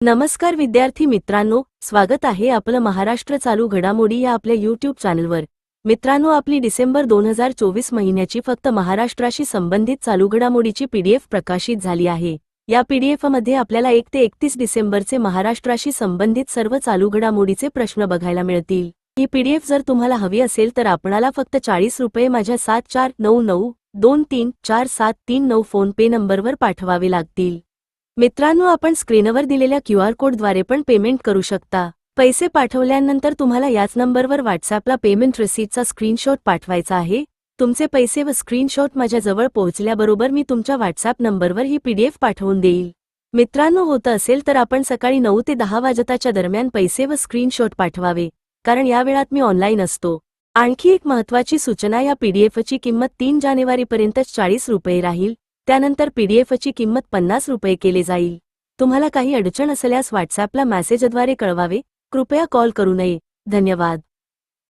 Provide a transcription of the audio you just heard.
नमस्कार विद्यार्थी मित्रांनो स्वागत आहे आपलं महाराष्ट्र चालू घडामोडी या आपल्या यूट्यूब चॅनलवर मित्रांनो आपली डिसेंबर दोन हजार चोवीस महिन्याची फक्त महाराष्ट्राशी संबंधित चालू घडामोडीची पीडीएफ प्रकाशित झाली आहे. या पीडीएफमध्ये आपल्याला एक ते एकतीस डिसेंबरचे महाराष्ट्राशी संबंधित सर्व चालू घडामोडीचे प्रश्न बघायला मिळतील. ही पीडीएफ जर तुम्हाला हवी असेल तर आपणाला फक्त चाळीस रुपये माझ्या सात चार नऊ नऊ दोन तीन चार सात तीन नऊ फोन पे नंबरवर पाठवावे लागतील. मित्रांनो आपण स्क्रीनवर दिलेल्या क्यू आर कोडद्वारे पण पेमेंट करू शकता. पैसे पाठवल्यानंतर तुम्हाला याच नंबरवर व्हॉट्सअपला पेमेंट रिसीटचा स्क्रीनशॉट पाठवायचा आहे. तुमचे पैसे व स्क्रीनशॉट माझ्याजवळ पोहोचल्याबरोबर मी तुमच्या व्हॉट्सअप नंबरवर ही पीडीएफ पाठवून देईल. मित्रांनो होतं असेल तर आपण सकाळी नऊ ते दहा वाजताच्या दरम्यान पैसे व स्क्रीनशॉट पाठवावे कारण या वेळात मी ऑनलाईन असतो. आणखी एक महत्वाची सूचना या पीडीएफची किंमत तीन जानेवारीपर्यंत चाळीस रुपये राहील. त्यानंतर पीडीएफची किंमत पन्नास रुपये केले जाईल. तुम्हाला काही अडचण असल्यास व्हॉट्सअपला मेसेजद्वारे कळवावे. कृपया कॉल करू नये. धन्यवाद.